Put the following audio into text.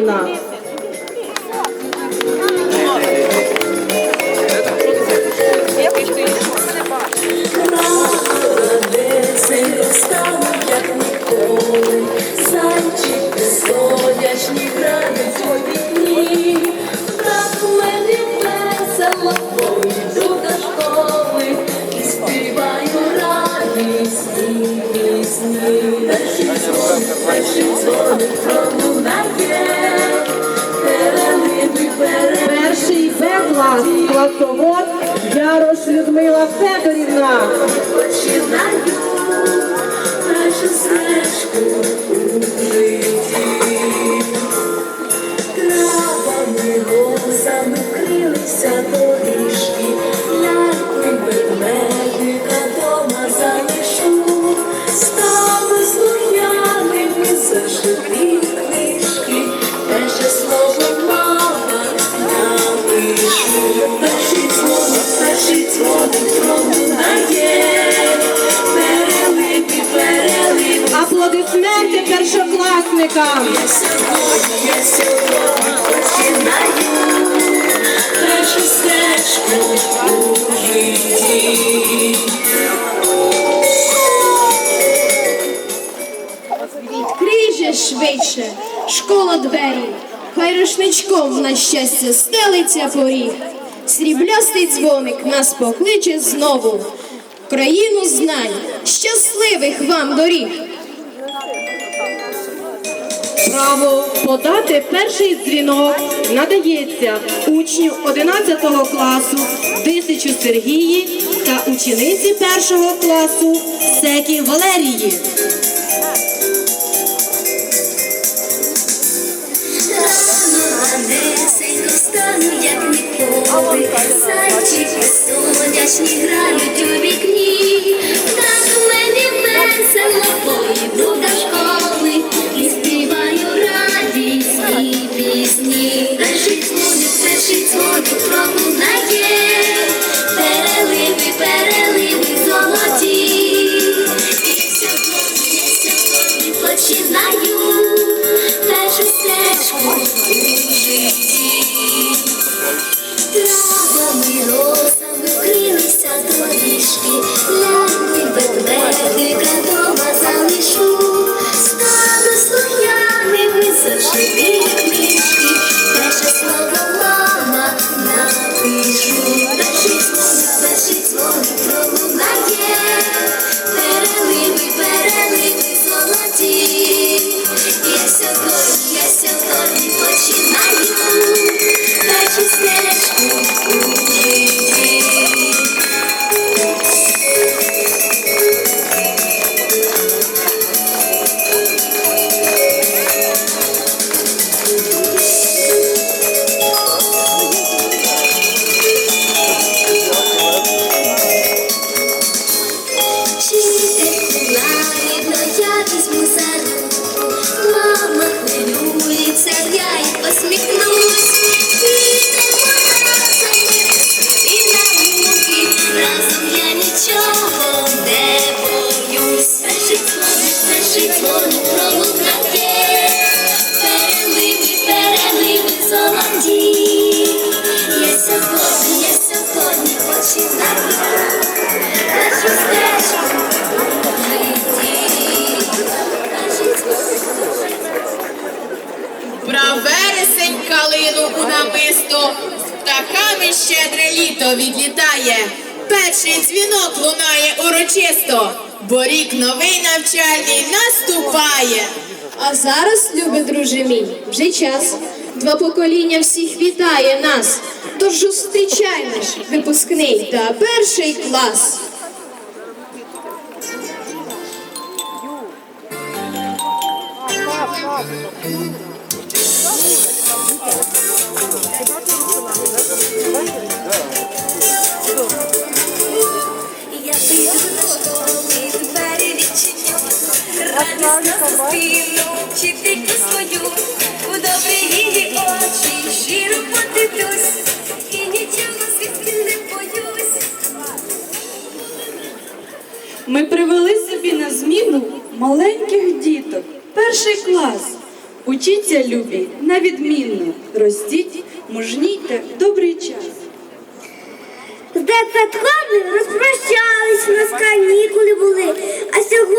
Федорівна. Радесенько класовод Ярош Людмила Федорівна. Починаю нашу стежку у житті. Травами, розами вкрилися доріжки, й ведмедика дома залишу. Стану слухняними зашиті першокласникам. Я сьогодні, я. Відкрий швидше, школа двері, хай рушничком на щастя стелиться поріг. Сріблястий дзвоник нас покличе знову. Країну знань, щасливих вам доріг. Право подати перший дзвінок надається учню 11 класу Дисичу Сергії та учениці першого класу Секі Валерії. Слухняними щедре літо відлітає. Перший дзвінок лунає урочисто, бо рік новий навчальний наступає. А зараз, любі друже мій, вже час. Два покоління всіх вітає нас. Тож зустрічай наш випускний та перший клас. Радісно зустріну вчительку свою, у добрі її очі щиро подивлюсь, і нічого світки не боюсь. Ми привели собі на зміну маленьких діток, перший клас. Учіться, любі, на відмінно, ростіть, мужнійте в добрий час. З дитсадком розпрощаємось.